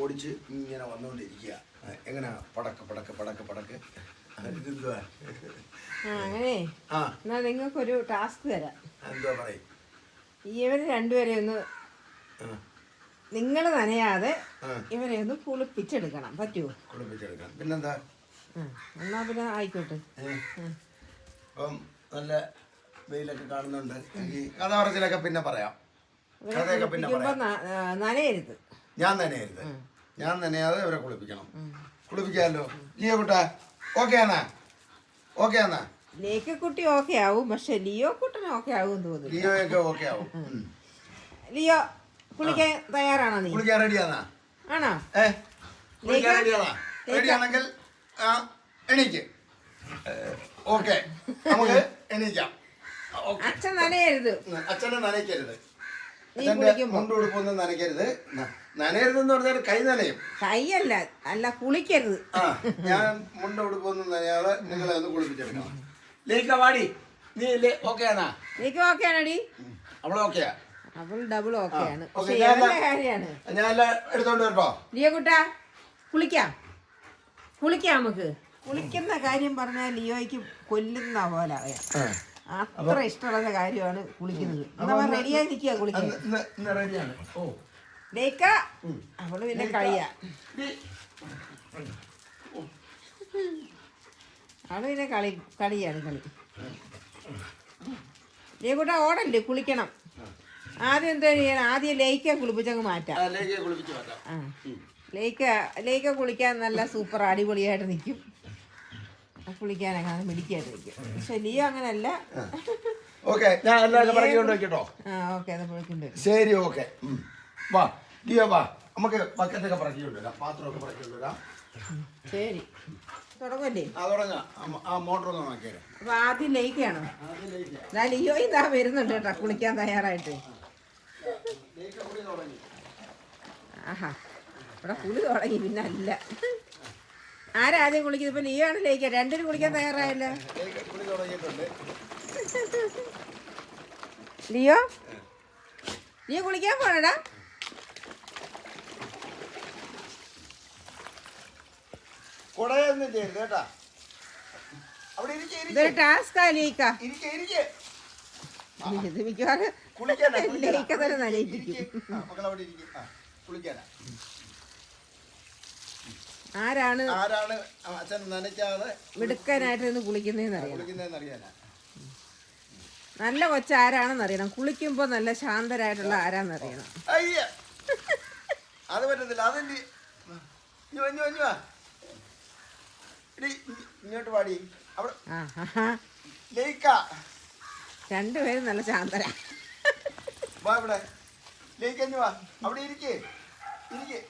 ഓടിച്ച് ഇങ്ങനെ വന്നുകൊണ്ടിരിക്കുക എങ്ങനെ? പടക്ക് പടക്ക് പടക്ക് പടക്ക്. അങ്ങനെ. ആ. എന്നാൽ നിങ്ങൾക്കൊരു ടാസ്ക് തരാം. എന്താ പറയും? ഇവർ രണ്ടുപേരെ ഒന്ന് നിങ്ങൾ നനയാതെ. ഇവരെ ഒന്ന് കുളിപ്പിച്ചെടുക്കണം. പറ്റുമോ കുളിപ്പിച്ചെടുക്കണം പിന്നെന്താ? എന്നാ പിന്നെ ആയിക്കോട്ടെ? അപ്പം നല്ല വെയിലൊക്കെ കാണുന്നുണ്ട്. കഥ പറച്ചിലൊക്കെ പിന്നെ പറയാം. ഇവരെ കഥയൊക്കെ പിന്നെ പറയാം. നനയരുത്. ഞാൻ നനയരുത്. ഞാൻ നനയാതെ ഇവരെ കുളിപ്പിക്കണം. കുളിപ്പിക്കാമല്ലോ. ലിയോ കുട്ട ഓക്കെ ആണാ ഓക്കെ ആണാ ലേക്ക് കുട്ടി ഓക്കെ ആവും പക്ഷെ ലിയോ കുട്ടന് ഓക്കെ ആവും തോന്നുന്നു. ലിയോയൊക്കെ ഓക്കെ ആവും. ലിയോ കുളിക്കാൻ തയ്യാറാണോ നീ? കുളിക്കാൻ റെഡിയാണാ ആണോ? ഏ? കുളിക്കാൻ റെഡി റെഡിയാണാ റെഡിയാണെങ്കിൽ ആണെങ്കിൽ എണീക്ക്. ഓക്കെ നമുക്ക് എണീക്കാം. അച്ഛൻ നനയരുത്. അച്ഛനെ നനയ്ക്കരുത്. നീ അച്ഛന്റെ കുളിക്കുമ്പോ. മുണ്ട് ഉടുപ്പൊന്നും നനയ്ക്കരുത്. നനയരുതെന്ന് പറഞ്ഞാൽ കൈ നനയും. കൈയല്ല അല്ല കുളിക്കരുത്. ആ ഞാൻ മുണ്ടുടുപ്പൊന്നും നനയാതെ നിങ്ങളെ ഒന്ന് കുളിപ്പിച്ചെടുക്കണം. ലേക്ക വാടി നീ ഓക്കെ ആണാ? ലേക്ക് ഓക്കെ ആണോടി? അവൾ ഓക്കെയാ അവൾ ഡബിൾ ഓക്കെ ആണ്. കാര്യമാണ്. ഞാൻ എടുത്തോണ്ട് കേട്ടോ ലിയോ കുട്ടാ കുളിക്കാം. കുളിക്കാം നമുക്ക്. കുളിക്കുന്ന കാര്യം പറഞ്ഞാൽ ലിയോയ്ക്ക് കൊല്ലുന്ന പോലെ അത്ര ഇഷ്ടമുള്ള കാര്യമാണ് കുളിക്കുന്നത്. റെഡിയായി നിൽക്കുക ലേക്ക അവൾ പിന്നെ കളിയാ നീ അവൾ പിന്നെ കളി കളിയാണ് കളി. കുട്ടാ ഓടല്ലേ കുളിക്കണം. ആദ്യം എന്താ ചെയ്യണം ആദ്യം ലേക്ക കുളിപ്പിച്ചങ്ങ് മാറ്റാം. ലേക്ക ലേക്ക കുളിക്കാൻ നല്ല സൂപ്പർ അടിപൊളിയായിട്ട് നിൽക്കും. കുളിക്കാനൊക്കെ അത് മിടിക്കായിട്ട് നിൽക്കും പക്ഷെ ലിയോ അങ്ങനല്ല. ഓക്കെ ഞാൻ എല്ലാം പറക്കി കൊണ്ട് വെക്കട്ടോ ആ ഓക്കെ അത് കുളിക്കുന്നുണ്ട് ശരി ഓക്കെ. വാ ലിയോ വാ. നമുക്ക് ബക്കറ്റൊക്കെ പറക്കി കൊണ്ടുവരാം. പാത്രമൊക്കെ പറക്കി കൊണ്ടുവരാം. ശരി. തുടങ്ങല്ലേ? ആ തുടങ്ങാം. ആ- ആ മോട്ടർ ഒന്ന് നോക്കിയാലോ അപ്പൊ ആദ്യം ലേക്കാണോ ആദ്യം ലേക്ക് ദാ ലിയോ ഇതാ വരുന്നുണ്ട് കേട്ടോ കുളിക്കാൻ തയ്യാറായിട്ട്. ലേക്ക് കൂടി തുടങ്ങി. ആഹാ ഇവിടെ കുളി തുടങ്ങി പിന്നെ അല്ല ആരാദ്യം കുളിക്കുന്നത്? ഇപ്പൊ നീ ആണ് ലയിക്കുക. രണ്ടിനും കുളിക്കാൻ തയ്യാറായല്ലോ. ലിയോ? ലിയോ കുളിക്കാൻ പോണടാ. ഇതൊരു ടാസ്കാ ഇരിക്കെ ഇത് മിക്കവാറും തന്നെ നനയിപ്പിക്കും. കുളിക്കാനാ. ആരാണ് ആരാണ് അച്ഛൻ നനയ്ക്കാതെ മിടുക്കനായിട്ട് നിന്ന് കുളിക്കുന്നതെന്ന് അറിയണം കുളിക്കുന്നതെന്ന് അറിയാനാ നല്ല കൊച്ച ആരാണെന്ന് അറിയണം കുളിക്കുമ്പോ നല്ല ശാന്തരായിട്ടുള്ള ആരാന്ന് അറിയണം അയ്യ അത് പറ്റത്തില്ല ഇ- ഇങ്ങോട്ട് പാടി അവിടെ. ലേക്ക രണ്ടുപേരും നല്ല ശാന്തരാ. വാ ഇവിടെ. ലേക്ക് അഞ്ഞു വാ. അവിടെ ഇരിക്കേ. ഇരിക്കേ.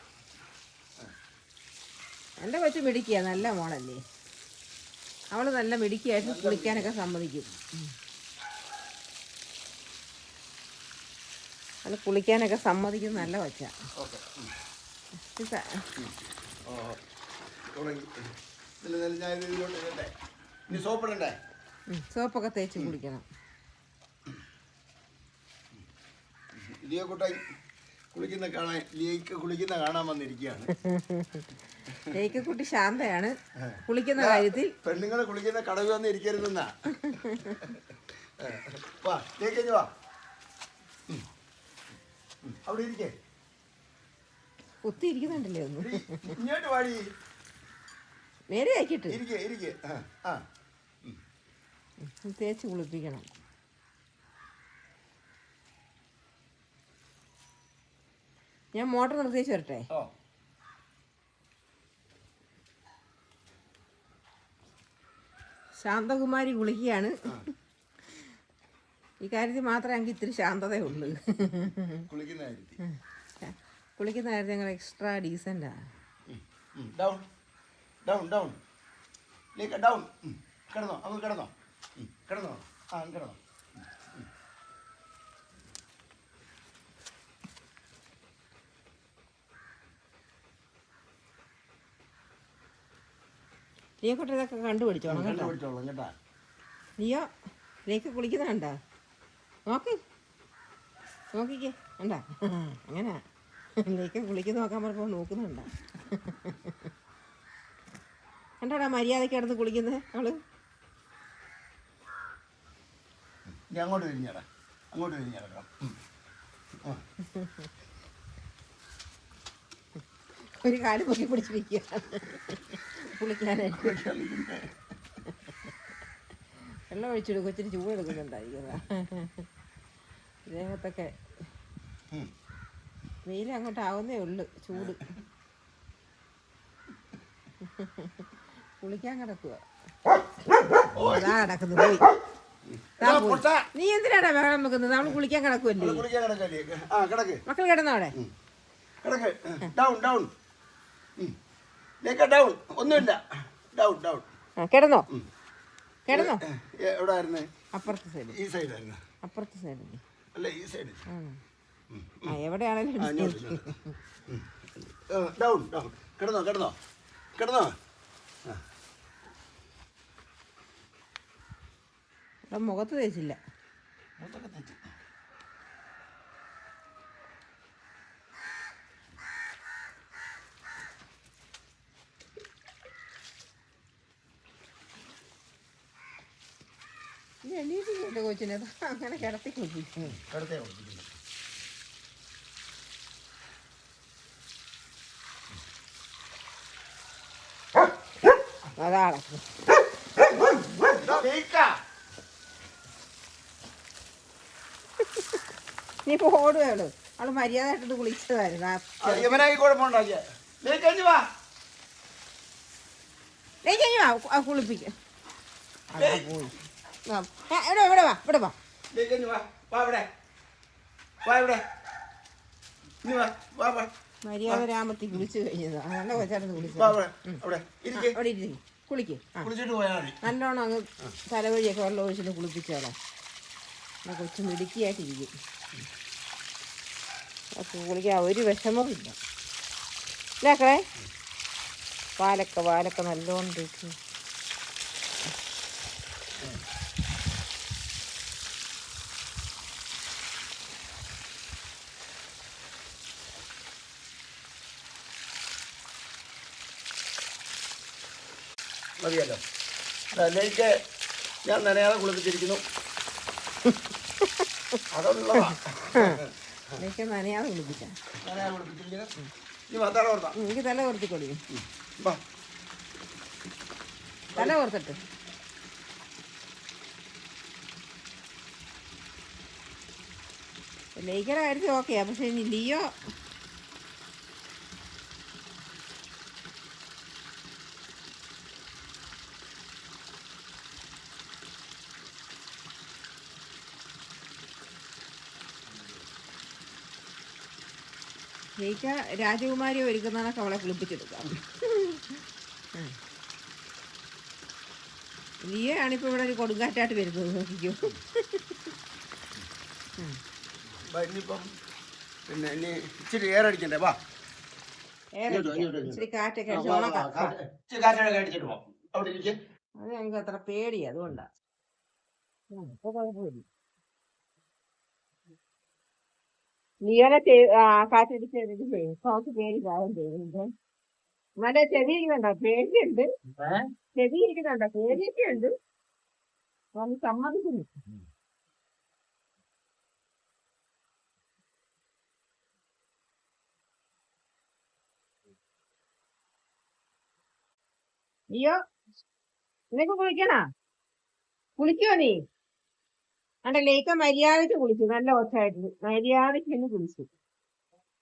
എന്റെ കൊച്ചു മിടിക്കുക നല്ല മോളല്ലേ. അവൾ നല്ല മിടിക്കുകയായിട്ട് കുളിക്കാനൊക്കെ സമ്മതിക്കും. അത് കുളിക്കാനൊക്കെ സമ്മതിക്കും നല്ല കൊച്ച. സോപ്പൊക്കെ തേച്ച് കുടിക്കണം. ലിയോ കുട്ടായി കുളിക്കുന്ന കാണാൻ ലിയക്ക് കുളിക്കുന്ന കാണാൻ വന്നിരിക്കുകയാണ്. എനിക്ക് കുട്ടി ശാന്തയാണ്. കുളിക്കുന്ന കാര്യത്തിൽ പെണ്ണുങ്ങൾ കുളിക്കുന്ന കടവ് വന്ന് ഇരിക്കരുതെന്നാ. വാ ലേക്ക് വാ. അവിടെ ഇരിക്കേ. കുത്തി ഇരിക്കുന്നുണ്ടല്ലേ ഒന്ന് ഇങ്ങോട്ട് വാടി. നേരെ ആക്കിയിട്ട് ഇരിക്കേ ഇരിക്കേ. ആ തേച്ച് കുളിപ്പിക്കണം. ഞാൻ മോട്ടർ നിർത്തിച്ച് വരട്ടെ ശാന്തകുമാരി കുളിക്കുകയാണ് ഈ കാര്യത്തിൽ മാത്രമേ എനിക്ക് ഇത്തിരി ശാന്തതയുള്ളൂ. കുളിക്കുന്ന കാര്യത്തിൽ. ഞങ്ങൾ എക്സ്ട്രാ ഡീസന്റാ ഡൗൺ ഡൗൺ ഡൗൺ കിടന്നോ അങ്ങ് കിടന്നോ. കിടന്നോ. ആ കിടന്നോ. ലിയോക്കോട്ടെ ഇതൊക്കെ കേട്ടോ. കണ്ടുപിടിച്ചോളാം കേട്ടാ. ലിയോ ലേക്ക് കുളിക്കുന്ന കണ്ട? നോക്ക്. നോക്കിക്കേ. കണ്ട? അങ്ങനെ. നീക്ക് കുളിക്കുന്ന നോക്കാൻ പറഞ്ഞപ്പോൾ നോക്കുന്നുണ്ടോ കണ്ടോടാ മര്യാദയ്ക്ക് കിടന്ന് കുളിക്കുന്നത് അവൾ? നീ അങ്ങോട്ട് തിരിഞ്ഞടാ. അങ്ങോട്ട് തിരിഞ്ഞടക്കാം ഒരു കാൽ പൊക്കി പിടിച്ചിരിക്കുക കുളിക്കാനായിട്ട് വെള്ളം ഒഴിച്ചിടും. കൊച്ചിന് ചൂട് എടുക്കുന്നുണ്ടായിരിക്കും ദേഹത്തൊക്കെ വെയിൽ അങ്ങോട്ട് ആവുന്നേ ഉള്ളു ചൂട്. കുളിക്കാൻ കിടക്കുക അതാ കിടക്കുന്നു പോയി. നീ എന്തിനാടാ വെള്ളം വെക്കുന്നത്? നമ്മൾ കുളിക്കാൻ കിടക്കുമല്ലേ മക്കൾ കിടക്ക്. ഡൗൺ ഒന്നുമില്ല. ഡൗൺ ഡൗൺ ആ കിടന്നോ? കിടന്നോ? എവിടെ ആയിരുന്നു അപ്പുറത്തെ സൈഡ് ഈ സൈഡായിരുന്നു അപ്പുറത്തെ അല്ല ഈ സൈഡ് ആ. ഡൗൺ ഡൗൺ കിടന്നോ കിടന്നോ. കിടന്നോ. ആ. ഇവിടെ മുഖത്ത് തേച്ചില്ല. മുഖത്തൊക്കെ തെറ്റി ഇത് എണീറ്റില്ല കൊച്ചിനെ? അങ്ങനെ കിടത്തി കുളിപ്പിക്കും കിടത്തേ കിടക്കും നീ ഇപ്പോൾ ഓടുകയുള്ളൂ അവൾ. മര്യാദ ആയിട്ടത് കുളിച്ചതായിരുന്നു. കുളിപ്പിക്കും. ഇവിടെ ഇവിടെ വാ ഇവിടെ വാ. മര്യാദ രാമത്തി കുളിച്ച് കഴിഞ്ഞതാ. നല്ല കൊച്ചായിരുന്നു വാ കുളിച്ചത് അവിടെ ഇരിക്ക്. കുളിക്ക്. നല്ലോണം അങ്ങ് തലവഴിയൊക്കെ വെള്ളം ഒഴിച്ചിട്ട് കുളിപ്പിച്ചോളാം. കൊച്ചു മിടുക്കിയായിട്ടിരിക്കും. കുളിക്കാൻ ഒരു വിഷമവും ഇല്ല. പാലക്ക പാലക്ക നല്ലോണം തേച്ച് ലേക്ക് ഞാൻ നനയാതെ കുളിപ്പിച്ചിരിക്കുന്നു. അതുള്ളതാ. എനിക്ക് നനയാതെ കുളിപ്പിക്കാം നനയാതെ കുളിപ്പിച്ചിരിക്കുന്നു. ഇനി വത്താറ ഓർത്താ. എനിക്ക് തല കുറത്തി തല കോർത്തിട്ട് ലേഖയുടെ കാര്യത്തിൽ ഓക്കെയാ പക്ഷെ ഇനി ലിയോ ലേഖ രാജകുമാരി ഒരുക്കുന്നതൊക്കെ അവളെ കുളിപ്പിച്ചെടുക്കാം. ലിയോ ആണിപ്പോൾ ഇവിടെ ഒരു കൊടുങ്കാറ്റായിട്ട് വരുന്നത് നോക്കിക്കോ. ഇനിയിപ്പം പിന്നെ ഇനി ഇച്ചിരി എയർ അടിക്കണ്ടേ? വാ. ഇച്ചിരി കാറ്റൊക്കെ അടിച്ച് കാറ്റൊക്കെ അടിച്ചിട്ട് പോവാം അവിടെ ഇരിക്കേ. അത് ഞങ്ങൾക്ക് അത്ര പേടി അതുകൊണ്ടാ ഇപ്പൊ കുഴപ്പമില്ല. ലിയോനെ കാറ്റടിച്ച് എടുക്കുമ്പേ കുറച്ച് പേടി പേരുണ്ട് നല്ല ചെവി ഇരിക്കുന്നുണ്ടോ പേടിയുണ്ട് ചെവി ഇരിക്കുന്നുണ്ടോ പേടിയൊക്കെ ഉണ്ട് ഒന്ന് സമ്മതിക്കുന്നു നീയോ നിനക്ക് കുളിക്കണോ കുളിക്കോ നീ അണ്ട ലേക്ക മര്യാദയ്ക്ക് കുളിച്ചു നല്ല ഒച്ചായിട്ട് മര്യാദയ്ക്ക് തന്നെ കുളിച്ചു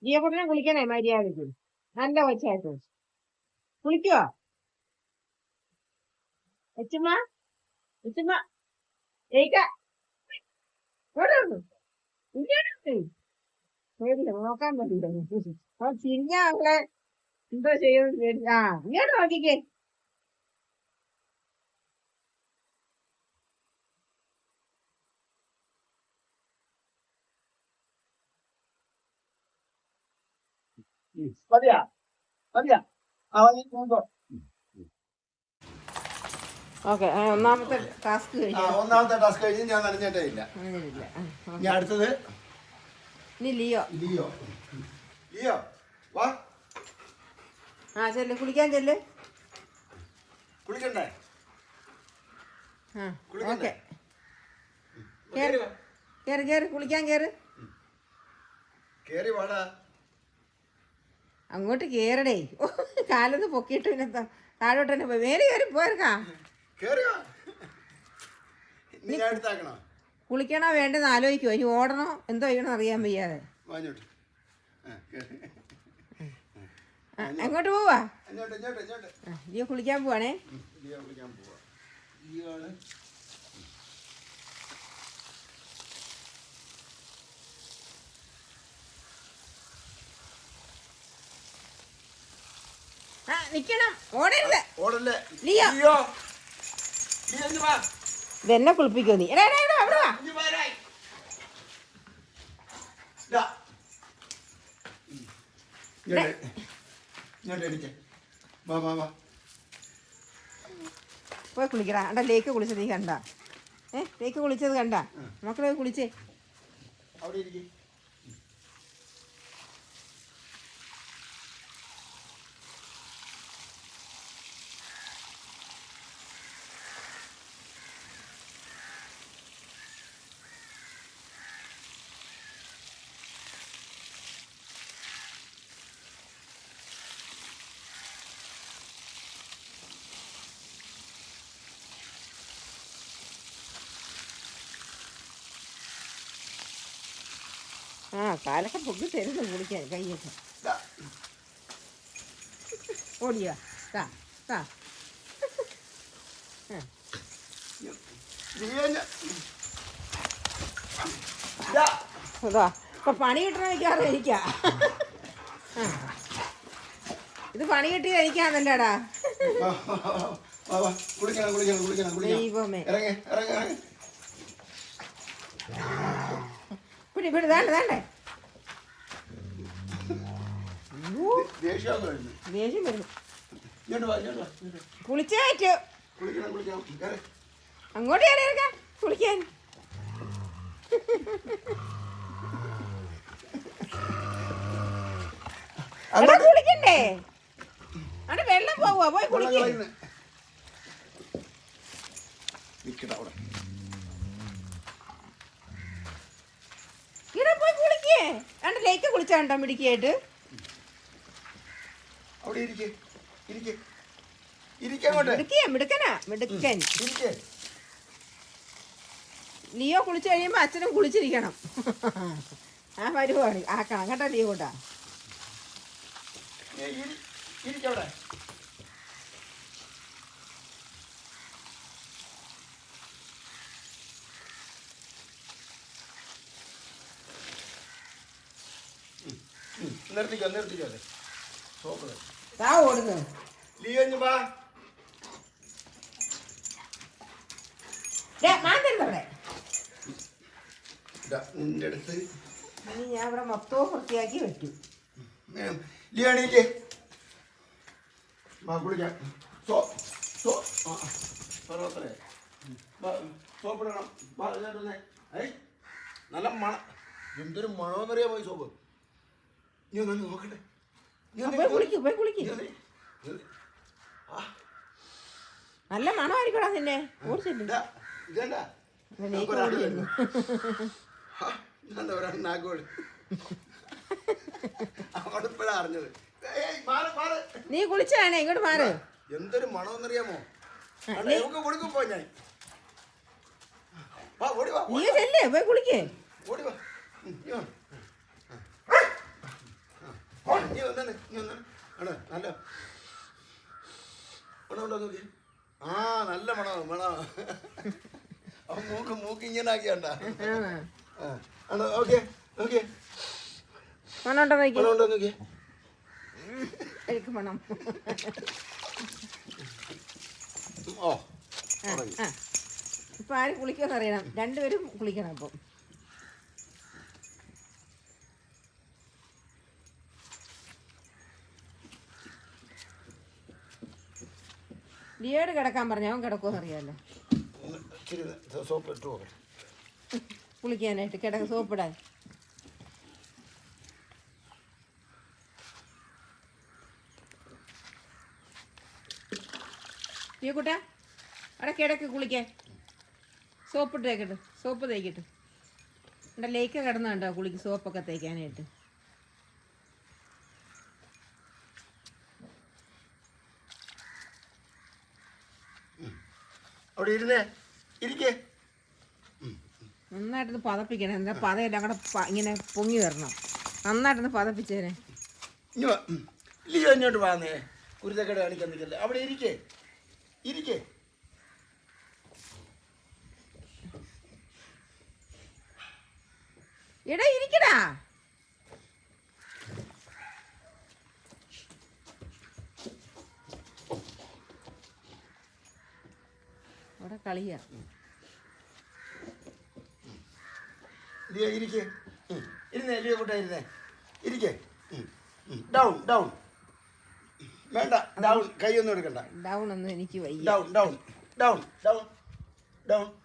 ജിയെ കുട്ടനെ കുളിക്കണേ മര്യാദയ്ക്ക് നല്ല ഒച്ചായിട്ട് കുളിക്കോ. എച്ചുമ്മ? എച്ചുമ്മ? നോക്കാൻ പറ്റില്ല ചിരിഞ്ഞ അവളെ എന്തോ ചെയ്യുന്നത് പേടി. ആ ഇങ്ങോട്ട് നോക്കിക്കേ. മതിയാ മതിയാ. ഓക്കെ ഒന്നാമത്തെ ടാസ്ക് ആ ഒന്നാമത്തെ ടാസ്ക് കഴിഞ്ഞ് ഞാൻ നനഞ്ഞിട്ടേ ഇല്ല. ഞാൻ അടുത്തത്? ഇനി ലിയോ. ലിയോ. ലിയോ വാ. ആ ചെല്ല് കുളിക്കാൻ ചെല്ല്. കുളിക്കണ്ടേ? ആ? ഓക്കെ. കേറി കുളിക്കാൻ കേറി വാടാ. അങ്ങോട്ട് കേറടേ. ഓ കാലത്ത് പൊക്കിയിട്ട് പിന്നെ താഴോട്ട് തന്നെ പോയി. വേറെ കയറി പോയർക്കാ. കുളിക്കണോ വേണ്ടെന്ന് ആലോചിക്കുമോ ഇനി ഓടണോ? എന്തോ ചെയ്യണോ അറിയാൻ വയ്യാതെ. എങ്ങോട്ട് പോവാ. ആ, കുളിക്കാൻ പോവാണേ. കുളിക്കാൻ പോവാ. നിക്കണം. ഓടരുത്. ഓടല്ലേ. ലിയോ. ലിയോ. ഇങ്ങ് വാ. ഇതെന്നെ കുളിപ്പിക്കോ നീ. എടാ, എടാ, എടാ, അവിടെ വാ. ഇങ്ങ് വരായ്. ദാ. ഉം. ഇങ്ങോട്ട് ഇങ്ങോട്ട് വാ വാ വാ. പോയി കുളിക്കടാ. അണ്ട ലേക്ക് കുളിച്ചത് നീ കണ്ട. ഏ ലേക്ക് കുളിച്ചത് കണ്ട. മക്കളെ കുളിച്ചേ. അവിടെ ഇരിക്കും. കാലൊക്കെ പൊക്കി തരുന്നു കുളിക്കാൻ കയ്യൊക്കെ. താ താ. അതാ ഇപ്പൊ പണി കിട്ടണ മിക്കാറും എനിക്കാ. ഇത് പണി കിട്ടിയ എനിക്കാന്നല്ലേടാ ദൈവമേ. ഇറങ്ങി ഇറങ്ങി ഇറങ്ങി. പിടി പിടി വേണ്ട വേണ്ടേ. ദേഷ്യം വരുന്നു. കുളിച്ചേറ്റു. അങ്ങോട്ട് കയറി ഇറക്കാം കുളിക്കാൻ. എടാ കുളിക്കണ്ടേ? അവിടെ വെള്ളം പോവുക പോയി കുളിക്കേ. നിക്കട അവിടെ. ഇവിടെ പോയി കുളിക്കേ. രണ്ട് ലേക്ക് കുളിച്ചാണ്ടോ മിടിക്കായിട്ട് അവിടെ ഇരിക്ക്. ഇരിക്ക്. ലിയോ കുളിച്ചു കഴിയുമ്പോ അച്ഛനും കുളിച്ചിരിക്കണം. ആ പരിപാടി ആക്കണം കേട്ടോ ലിയോ കൂട്ടാ നിർത്തിക്കോ നിർത്തിക്കോ അതെ. സോപ്പ്. താ ഓടുന്നു. ലിയോ വാ. നിന്റെ അടുത്ത്. ഇനി ഞാൻ ഇവിടെ മൊത്തവും വൃത്തിയാക്കി വെച്ചു ഉം, ലിയോ എണീക്ക് വാ കുളിക്കാം. സോ ആ സോപ്പിടണം. നല്ല മണം. എന്തൊരു മണമെന്നറിയാമോ ഈ സോപ്പ്? നീ ഒന്ന് നോക്കട്ടെ. പോയി കുളിക്ക് പോയി കുളിക്ക്. നല്ല മണമായിരിക്കടാ നിന്നെ. ഓടിച്ചിട്ടുണ്ട്. നീ കുളിച്ചാണേ ഇങ്ങോട്ട് മാറ്. എന്തൊരു മണമെന്നറിയാമോ? കൊടുക്കും ഞാൻ. നീ ചെല്ലേ പോയി കുളിക്കേ. ഓടി വാ. നീ നീ ആണ് നല്ല നോക്കി? ആ നല്ല മണം മണ. അവൻ മൂക്ക് മൂക്ക് ഇങ്ങനെ ആക്കിയാണ്ട ആ ആണോ? ഓക്കെ ഓക്കെ മണമുണ്ടോ നോക്കി? നോക്കി എനിക്ക് മണം. ഓ ഇപ്പൊ ആര് കുളിക്കാന്നറിയണം രണ്ടുപേരും കുളിക്കണം അപ്പം വീട് കിടക്കാൻ പറഞ്ഞ അവൻ കിടക്കുമെന്ന് അറിയാമല്ലോ കുളിക്കാനായിട്ട് കിടക്ക സോപ്പിടാൻ. നീ കുട്ട അവിടെ കിടക്ക് കുളിക്കാൻ. സോപ്പിട്ട് തേക്കട്ടെ സോപ്പ് തേക്കട്ടെ ഇവിടെ ലേക്ക് കിടന്നുണ്ടോ കുളിക്ക് സോപ്പൊക്കെ തേക്കാനായിട്ട്. അവിടെ ഇരുന്നേ. ഇരിക്കേ. നന്നായിട്ടൊന്ന് പതപ്പിക്കണേ. എന്താ പതയെല്ലാം കൂടെ ഇങ്ങനെ പൊങ്ങി വരണം. നന്നായിട്ടൊന്ന് പതപ്പിച്ചേനെ. ലിയോ ഇങ്ങോട്ട് വാങ്ങേ കുരുത്തക്കട കാണിക്കാൻ നിൽക്കല്ലേ. അവിടെ ഇരിക്കേ. ഇരിക്കേ. എടാ ഇരിക്കടാ. അവിടെ കളിയാ. ലിയോ ഇരിക്കേ. ഉം. ഇരുന്നേ ലിയോ കൂട്ടാ ഇരുന്നേ. ഇരിക്കേ. ഡൗൺ ഡൗൺ വേണ്ട ഡൗൺ കൈയൊന്നും എടുക്കണ്ട. ഡൗൺ ഒന്നും എനിക്ക് വയ്യ. Down down down down down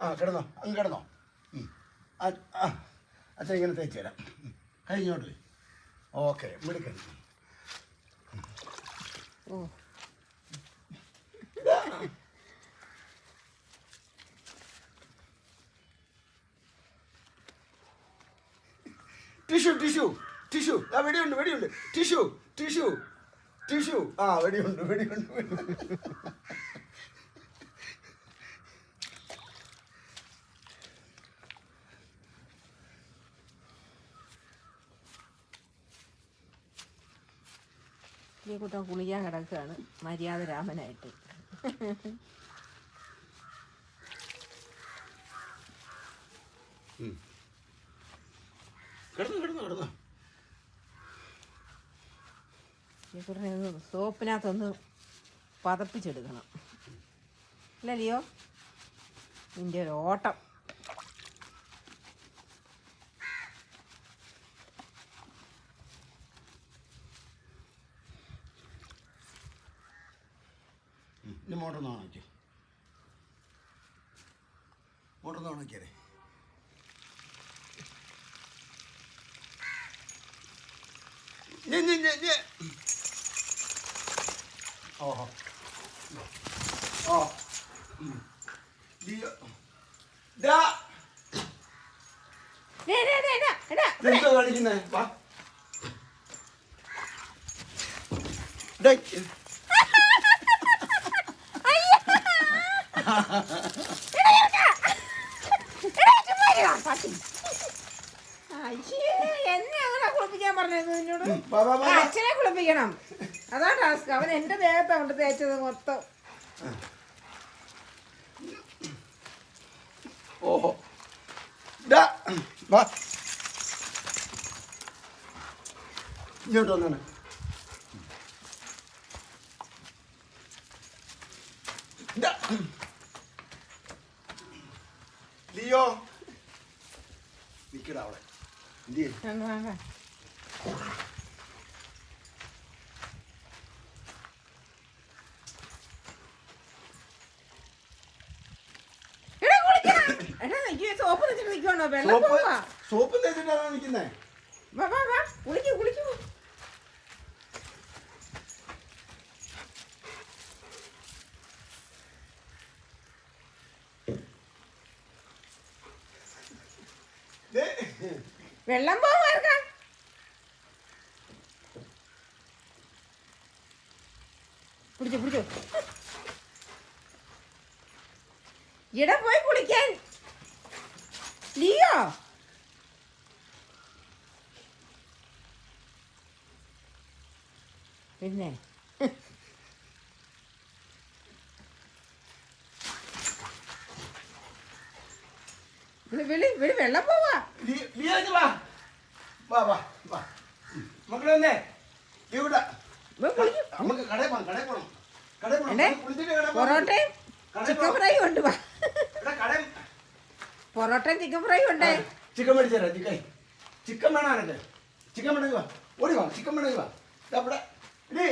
ആ കിടന്നോ. അങ്ങ് കിടന്നോ. അച്ഛൻ ഇങ്ങനെ തേച്ച് തരാം. ഉം. കൈ ഓക്കെ മിടുക്കൻ. ഓ. Tissue tissue tissue. ആ വെടിയുണ്ട് വെടിയുണ്ട്. Tissue tissue tissue. ആ വെടിയുണ്ട് വെടിയുണ്ട്. ഈ കുട്ടൻ കുളിക്കാൻ കിടക്കുകയാണ്. മര്യാദ രാമനായിട്ട്. കിടന്നു ഒന്ന് സോപ്പിനകത്തൊന്ന് പതപ്പിച്ചെടുക്കണം. അല്ലല്ലയോ ലിയോ? നിന്റെ ഒരു ഓട്ടം. മോട്ടർ ഒന്ന് ഓണാക്കി മോട്ടർ ഒന്ന് ഓണാക്കിയേ ഞെ, ഞെ, ഞെ, ഞെ. ഓഹോ ഓ ഉം. ലിയോ. ദാ. ഡേ, ഡേ, ഡേ, ഡേ, എടാ, ഇതെന്താ കാണിക്കുന്നേ വാ ഡേയ്. എടാ, ചുമ്മാ ഇരുടാ, പട്ടി. അയ്യേ, എന്നെ അങ്ങനെ കുളിപ്പിക്കാൻ പറഞ്ഞത് നിന്നോട് ഉം, വാ, വാ, വാ, ആ, വാ. അച്ഛനെ കുളിപ്പിക്കണം. അതാ ടാസ്ക് അവൻ എന്റെ ദേഹത്താ കൊണ്ട് തേച്ചത് മൊത്തം. ഓഹോ. ഇങ്ങോട്ട് വന്നാണ്. ലിയോ. നിക്കടാ അവിടെ സോപ്പ് തേച്ചിട്ടാണോ നിൽക്കുന്നേ വാ വാ വാ കുളിക്കൂ കുളിക്കൂ ദേ. വെള്ളം പോവാർക്കാ പിടിച്ചോ പിടിച്ചോ ഇട പോയി കുളിക്കാൻ ലിയോ പിന്നെ വിളി വിളി വിളി വെള്ളം പോവാ ലി- ലിയോ ഇങ്ങ് വാ വാ വാ. വാ ഉം. മക്കളെ വന്നേ. ലിയോ ഇവിടെ. നമുക്ക് കടയിൽ പോണം കടയിൽ പോണം. കടയിൽ പോണം. കുളിച്ചിട്ട് കടയിൽ. പൊറോട്ടയും ചിക്കൻ. ഫ്രൈ ഉണ്ട്. വാ കടയിൽ പൊറോട്ടയും ചിക്കൻ ഫ്രൈ ഉണ്ട്. ചിക്കൻ മേടിച്ചു തരാം ചിക്കൻ ചിക്കൻ വേണം എനിക്ക് ചിക്കൻ വേണമെങ്കിൽ വാ. ഓടി വാ ചിക്കൻ വേണമെങ്കിൽ വാ. ഇവിടെ. ഡേ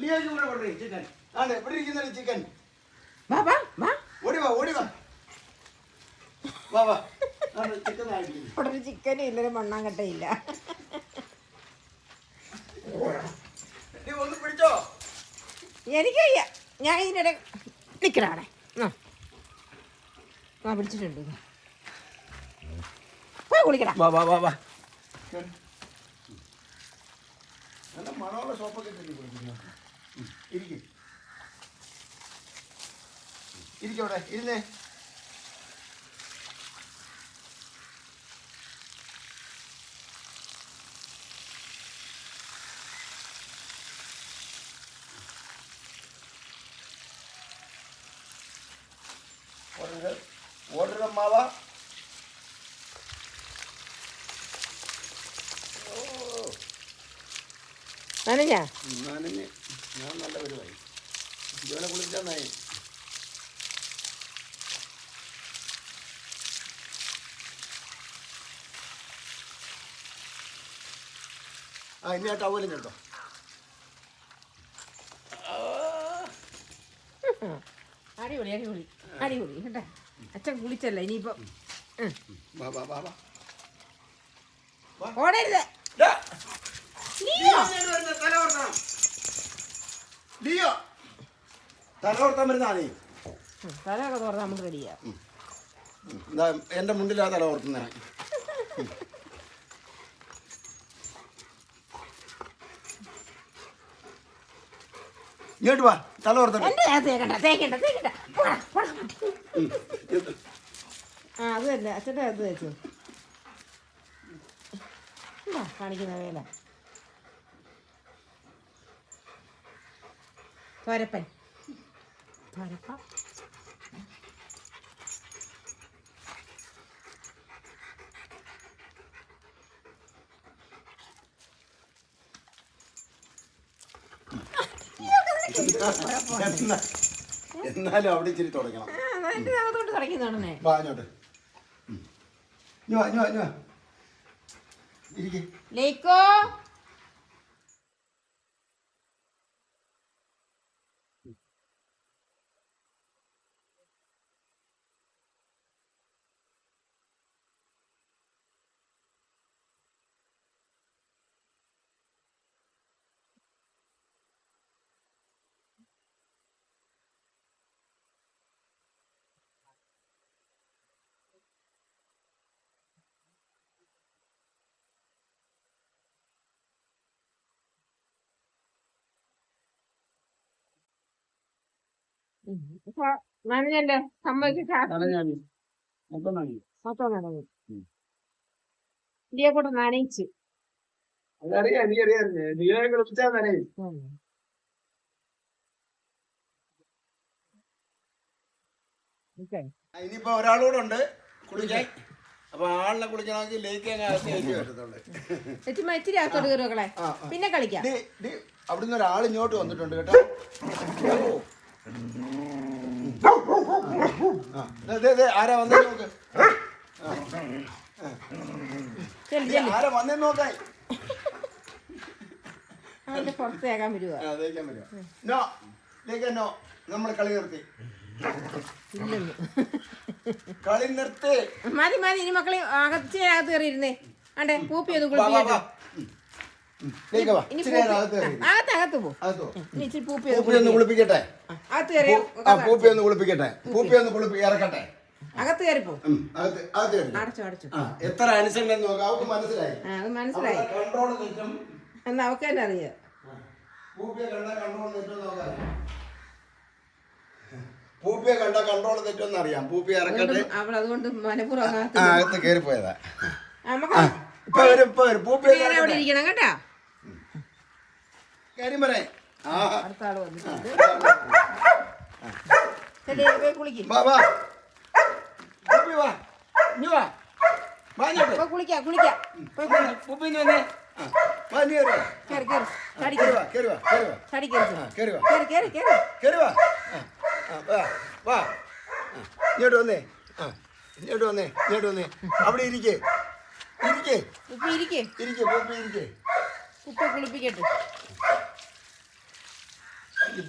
ലിയോയ്ക്ക് കൂടെ കൊണ്ടുപോയി ചിക്കൻ ആണ് ഇവിടെ ഇരിക്കുന്ന ചിക്കൻ വാ വാ വാ. ഓടി വാ ഓടി വാ വാ. ഇവിടെ ഒരു ചിക്കനും ഇല്ല ഒരു മണ്ണാങ്കട്ടയില്ല എനിക്ക് വയ്യ ഞാൻ ഇതിനിടെ നിൽക്കണാടെ ആ. പിടിച്ചിട്ടുണ്ട്. പോയി കുളിക്കടാ. വാ വാ വാ വാ. നല്ല മണമുള്ള സോപ്പൊക്കെ തന്നെ കുളിക്കുന്നത് ഇരിക്കും. ഇരിക്കവിടെ ഇരുന്നേ. ഓർഡർ மாவா നനഞ്ഞാ? നനഞ്ഞ്. ഞാൻ നല്ല പരിപാടി. ഇവനെ കുളിച്ചാൽ നയം ആ ഇനി ആ ടവലും കേട്ടോ അടിപൊളി അടിപൊളി. അടിപൊളി കേട്ടാ അച്ഛൻ കുളിച്ചല്ല? ഇനിയിപ്പോ ഓടരുത്. ലിയോ തല ഓർത്താൻ വരുന്ന നീ ഉം, തലയൊക്കെ തുറന്ന് നമുക്ക് റെഡിയാ എന്താ എന്റെ മുണ്ടിലാ തല ഓർത്തുന്നേ. ഇങ്ങോട്ട് വാ. തല എന്റെ തേക്കണ്ട തേക്കണ്ട തേക്കണ്ട. ഇത്. ആ അത് തന്നെ. അച്ഛന്റെ അത് വെച്ചു എന്താ കാണിക്കുന്ന വേല? തോരപ്പൻ. തോരപ്പ എന്നാ- എന്നാലും അവിടെ ഇച്ചിരി തുടങ്ങണം അകത്തോട്ട് ഇരിക്കേ. ലേക്കോ? നനഞ്ഞല്ലേ സമ്മതിച്ചിട്ടാ മൊത്തം നനഞ്ഞു ഉം. ഇന്ത്യയെ കൂടെ നനയിച്ച് അതറിയാം നീയെ. ഓക്കേ. ഇനിയിപ്പോ ഒരാളൂടെ ഉണ്ട്. കുളിക്കാൻ. അപ്പൊ ആളിനെ കുളിക്കണമെങ്കിൽ ലേക്ക്. പിന്നെ കളിക്കാം. അവിടുന്ന് ഒരാൾ ഇങ്ങോട്ട് വന്നിട്ടുണ്ട് കേട്ടോ. ആരാ വന്നേ നോക്ക്. ആരാ വന്നേ നോക്കാൻ പുറത്തേക്കാൻ വരുവാ. നമ്മൾ കളി നിർത്തി. കളി നിർത്തി. മതി മതി ഇനി മക്കളെ അകത്ത് അകത്ത് കയറിയിരുന്നേ അണ്ടേ പൂപ്പി അത് കുളിപ്പിക്കട്ടെ. വാ. ഉം. ഉം. ലേക്ക് വാ. ഇനി ഇച്ചിരി പൂപ്പി നേരം അകത്ത് കയറി. ആ, അകത്ത് അകത്ത് പോ. അകത്തോ? ഇനി ഇച്ചിരി പൂപ്പി ഒന്ന് കുളിപ്പിക്കട്ടെ. ആ, അകത്ത് കയറിയോ പൂപ്പി ഒന്ന് കുളിപ്പിക്കട്ടെ. പൂപ്പി. ഒന്ന് കുളിപ്പി ഇറക്കട്ടെ. അകത്ത് കയറിപ്പോ അടച്ചു അടച്ചു. എത്ര അനുസരണം അവർക്ക് മനസ്സിലായി. അത് മനസ്സിലായി. കൺട്രോൾ തെറ്റും എന്നാ അവക്ക് തന്നെ അറിയാം. പൂപ്പിയെ കണ്ട കൺട്രോൾ തെറ്റും നോക്കാം. പൂപ്പിയെ കണ്ട കൺട്രോൾ തെറ്റുമെന്ന് അറിയാം പൂപ്പി ഇറക്കട്ടെ. അവൾ അതുകൊണ്ട് മനപ്പുറം അകത്ത് കയറി പോയതാ. ഇപ്പൊ വരും ഇപ്പൊ വരും. പൂപ്പിയെ കേട്ടാ. കാര്യം പറയേ. ആ. അടുത്ത ആൾ വന്നിട്ടുണ്ട് ശരി പോയി കുളിക്കും. വാ വാ. വാ. വാ. വാ ഇങ്ങോട്ട് പോയി കുളിക്കാം കുളിക്കാം. പോയി കുളിക്കാം. പൂപ്പി ഇഞ്ഞു വന്നേ. ആ. വാ നീ കയറി വാ. കയറി കയറി ചാടി കയറി വാ കയറി വാ കയറി വാ. ചാടി ആ കേറി വാ. കയറി വാ. ആ, ആ, വാ വാ. ആ, ഇങ്ങോട്ട് വന്നേ. ആ ഇങ്ങോട്ട് വന്നേ ഇങ്ങോട്ട് വന്നേ. അവിടെ ഇരിക്കേ. ഇരിക്കേ. ഉപ്പി ഇരിക്കേ. ഇരിക്കേ പോയി ഇരിക്കേ. ഉപ്പ കുളിപ്പിക്കട്ടെ.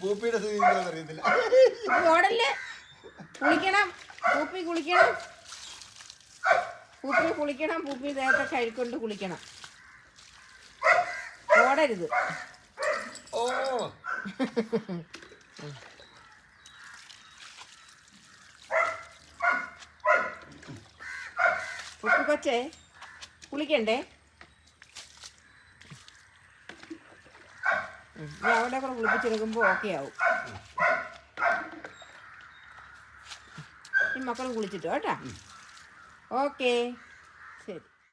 പൂപ്പിയുടെ സ്ഥിതി അറിയത്തില്ല. ഓടല്ലേ കുളിക്കണം പൂപ്പി കുളിക്കണം. പൂപ്പി കുളിക്കണം പൂപ്പി ദേഹത്തെ കഴുക്കൊണ്ട് കുളിക്കണം. ഓടരുത് ഓ. പൂപ്പി കൊച്ചേ കുളിക്കണ്ടേ? അവിടെ കൂടെ കുളിപ്പിച്ചെടുക്കുമ്പോൾ ഓക്കെ ആവും. ഈ മക്കളും കുളിച്ചിട്ടോ കേട്ടോ. ഓക്കെ ശരി.